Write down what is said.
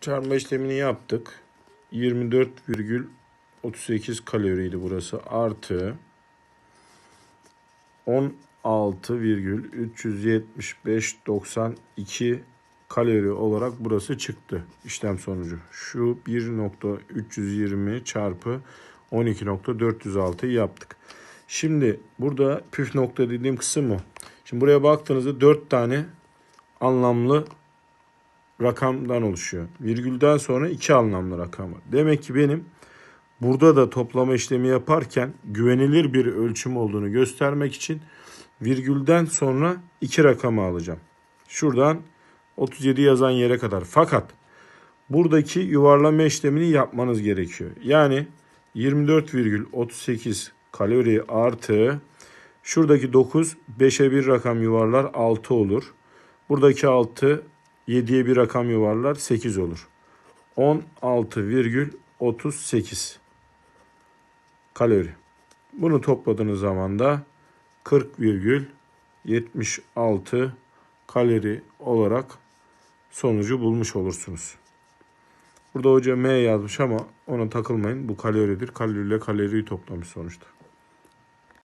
Çarpma işlemini yaptık. 24,38 kaloriydi burası. Artı 16,375,92 kalori olarak burası çıktı işlem sonucu. Şu 1.320 çarpı 12.406 yaptık. Şimdi burada püf nokta dediğim kısım o. Şimdi buraya baktığınızda 4 tane anlamlı rakamdan oluşuyor. Virgülden sonra iki anlamlı rakam var. Demek ki benim burada da toplama işlemi yaparken güvenilir bir ölçüm olduğunu göstermek için virgülden sonra iki rakamı alacağım. Şuradan 37 yazan yere kadar. Fakat buradaki yuvarlama işlemini yapmanız gerekiyor. Yani 24,38 kalori artı şuradaki 9 5'e bir rakam yuvarlar 6 olur. Buradaki 6 7'ye bir rakam yuvarlar 8 olur. 16,38 kalori. Bunu topladığınız zaman da 40,76 kalori olarak sonucu bulmuş olursunuz. Burada hoca M yazmış ama ona takılmayın. Bu kaloridir. Kaloriyle kaloriyi toplamış sonuçta.